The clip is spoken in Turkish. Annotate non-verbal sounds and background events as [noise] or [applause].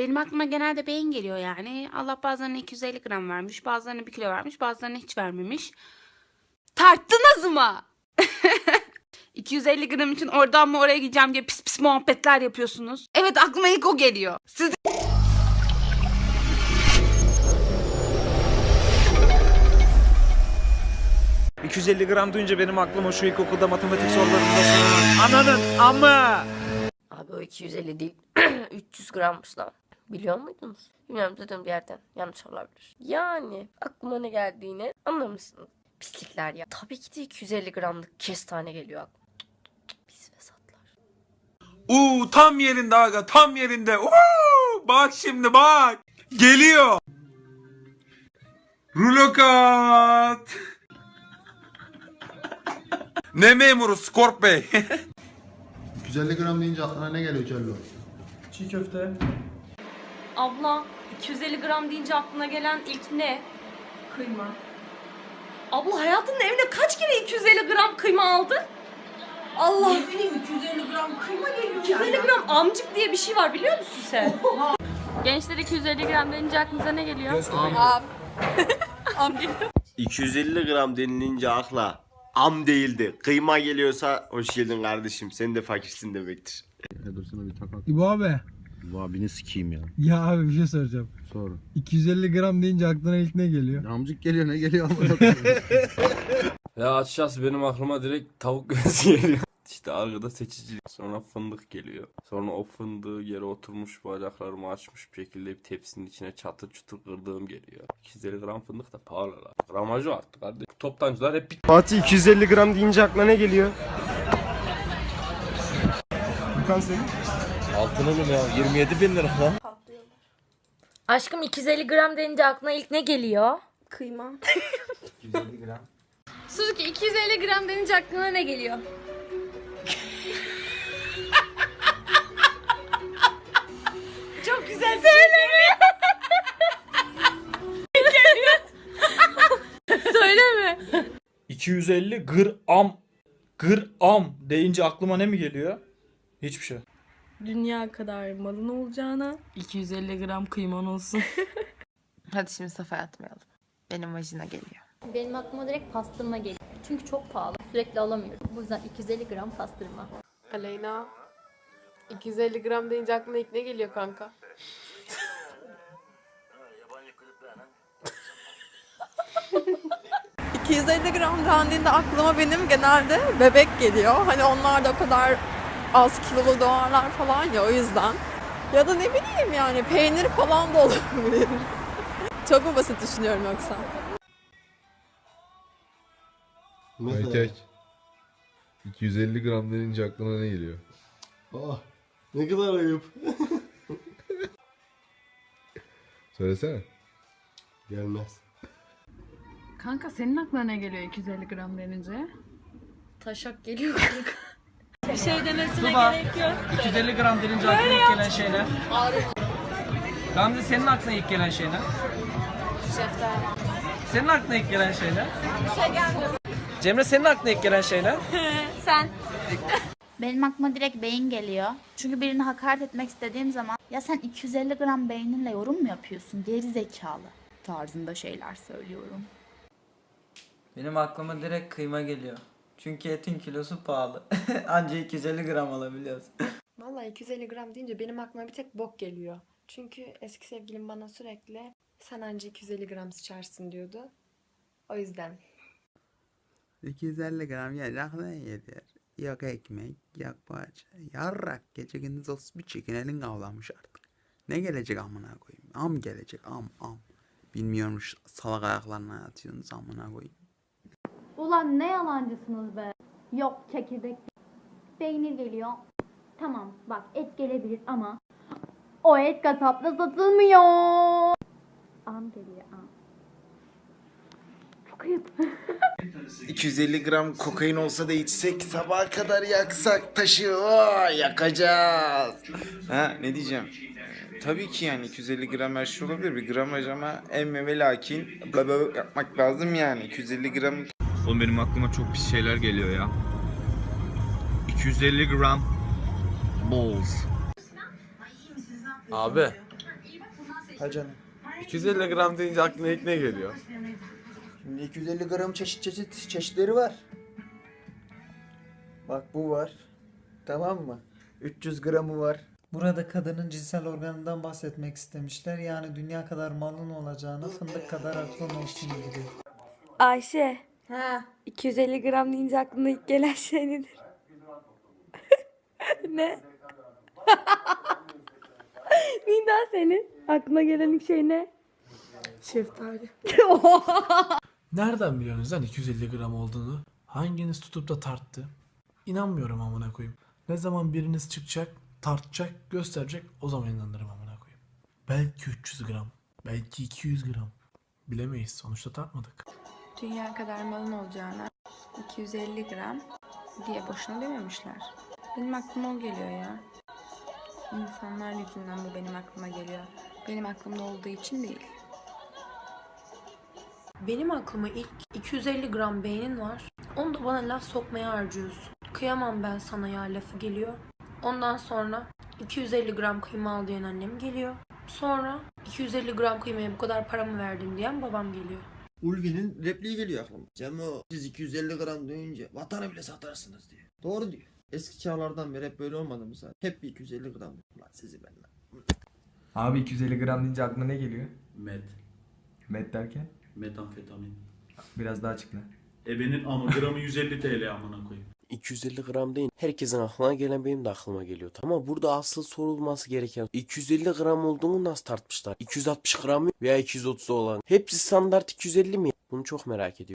Benim aklıma genelde beyin geliyor yani. Allah bazılarına 250 gram vermiş, bazılarına 1 kilo vermiş, bazılarına hiç vermemiş. Tarttınız mı? 250 gram için oradan mı oraya gideceğim diye pis pis muhabbetler yapıyorsunuz. Evet aklıma ilk o geliyor. Siz 250 gram duyunca benim aklıma şu ilkokulda matematik sorularında sorulan ananın amı. Abi o 250 değil. [clears throat] 300 grammış lan. Biliyor muydunuz? Bilmiyorum dedim bir yerden. Yanlış olabilir. Yani aklıma ne geldiğini anlamışsınız. Pislikler ya. Tabii ki de 250 gramlık kestane geliyor aklıma. Pis fesatlar. Uuu tam yerinde aga tam yerinde. Uuu, bak şimdi bak. Geliyor. Rulokat. ne memuru Skorp Bey? [laughs] 250 gram deyince aklına ne geliyor Cello? Çiğ köfte. Abla 250 gram deyince aklına gelen ilk ne? Kıyma. Abla hayatının evine kaç kere 250 gram kıyma aldı? Allah. Ne bileyim 250 gram kıyma geliyor 250 gram amcık diye bir şey var biliyor musun sen? [laughs] Gençler 250 gram denince aklınıza ne geliyor? Am. Am [laughs] geliyor. 250 gram denilince akla am değildi. Kıyma geliyorsa hoş geldin kardeşim. Sen de fakirsin demektir. İbo abi. Bu abini sikeyim ya. Ya abi bir şey soracağım. Sor. 250 gram deyince aklına ilk ne geliyor? Amcık geliyor ne geliyor koyayım. [laughs] Ya açıkçası benim aklıma direkt tavuk göğsü geliyor. İşte arkada seçicilik. Sonra fındık geliyor. Sonra o fındığı yere oturmuş bacaklarımı açmış bir şekilde bir tepsinin içine çatır çutur kırdığım geliyor. 250 gram fındık da pahalı lan. Gramajı arttı kardeşim. Toptancılar hep bir Fatih 250 gram deyince aklına ne geliyor? Altın oğlum ya 27 bin lira lan. Aşkım 250 gram denince aklına ilk ne geliyor? Kıyma. Suzuki 250 gram denince aklına ne geliyor? Çok güzel söyleme. Söyleme. 250 gram. Gram deyince aklıma ne mi geliyor? Hiçbir şey. Dünya kadar malın olacağına 250 gram kıyman olsun. [laughs] Hadi şimdi safaya atmayalım. Benim vajina geliyor. Benim aklıma direkt pastırma geliyor. Çünkü çok pahalı. Sürekli alamıyorum. Bu yüzden 250 gram pastırma. Aleyna 250 gram deyince aklına ilk ne geliyor kanka? [laughs] gram dendiğinde aklıma benim genelde bebek geliyor. Hani onlar da o kadar az kilolu doğarlar falan ya o yüzden. Ya da ne bileyim yani peynir falan da olabilir. [laughs] Çok mu basit düşünüyorum yoksa? Erkek. 250 gram denince aklına ne geliyor? Ah ne kadar ayıp. [laughs] Söylesene. Gelmez. Kanka senin aklına ne geliyor 250 gram denince? Taşak geliyor kanka. Bir şey demesine gerek yok. 250 gram denince aklına ilk gelen şeyler. Gamze senin aklına ilk gelen şeyler. Senin aklına ilk gelen şeyler. Cemre senin aklına ilk gelen şeyler. [laughs] Sen. Benim aklıma direkt beyin geliyor. Çünkü birini hakaret etmek istediğim zaman ya sen 250 gram beyninle yorum mu yapıyorsun? Geri zekalı tarzında şeyler söylüyorum. Benim aklıma direkt kıyma geliyor. Çünkü etin kilosu pahalı. [laughs] Anca 250 gram alabiliyoruz. Vallahi 250 gram deyince benim aklıma bir tek bok geliyor. Çünkü eski sevgilim bana sürekli sen anca 250 gram sıçarsın diyordu. O yüzden. 250 gram yer aklına gelir. Yok ekmek, yok poğaça. Yarrak gece gündüz olsun bir çekin elin avlamış artık. Ne gelecek amına koyayım? Am gelecek am am. Bilmiyormuş salak ayaklarına yatıyorsunuz amına koyayım. Ulan ne yalancısınız be. Yok çekirdek peynir geliyor. Tamam bak et gelebilir ama o et kasapta satılmıyor. Am geliyor am. Çok ayıp. [laughs] 250 gram kokain olsa da içsek sabaha kadar yaksak taşı Oo, yakacağız. Ha ne diyeceğim? Tabii ki yani 250 gram her şey olabilir bir gramaj ama emme ve lakin bla yapmak lazım yani 250 gram Oğlum benim aklıma çok pis şeyler geliyor ya. 250 gram balls. Abi Ha canım. 250 gram deyince aklına ilk ne geliyor? Şimdi 250 gram çeşit çeşit çeşitleri var. Bak bu var. Tamam mı? 300 gramı var. Burada kadının cinsel organından bahsetmek istemişler. Yani dünya kadar malın olacağına fındık kadar aklın olsun gibi. Ayşe, Ha. 250 gram deyince aklına ilk gelen şey nedir? [laughs] ne? [laughs] Nida senin? Aklına gelen ilk şey ne? Şeftali. [laughs] Nereden biliyorsunuz lan 250 gram olduğunu? Hanginiz tutup da tarttı? İnanmıyorum amına koyayım. Ne zaman biriniz çıkacak, tartacak, gösterecek o zaman inanırım amına koyayım. Belki 300 gram, belki 200 gram. Bilemeyiz sonuçta tartmadık. Dünya kadar malın olacağına 250 gram diye boşuna dememişler. Benim aklıma o geliyor ya. İnsanlar yüzünden bu benim aklıma geliyor. Benim aklımda olduğu için değil. Benim aklıma ilk 250 gram beynin var. Onu da bana laf sokmaya harcıyorsun. Kıyamam ben sana ya lafı geliyor. Ondan sonra 250 gram kıyma al diyen annem geliyor. Sonra 250 gram kıymaya bu kadar para mı verdin diyen babam geliyor. Ulvi'nin repliği geliyor aklıma. Cemo siz 250 gram duyunca vatanı bile satarsınız diyor. Doğru diyor. Eski çağlardan beri hep böyle olmadı mı zaten? Hep bir 250 gram. Lan sizi ben lan. Abi 250 gram deyince aklına ne geliyor? Met. Met derken? Metamfetamin. Biraz daha açıkla. Ebenin ama gramı 150 TL amına. 250 gram değil. Herkesin aklına gelen benim de aklıma geliyor. Ama burada asıl sorulması gereken 250 gram olduğunu nasıl tartmışlar? 260 gram veya 230 olan? Hepsi standart 250 mi? Bunu çok merak ediyorum.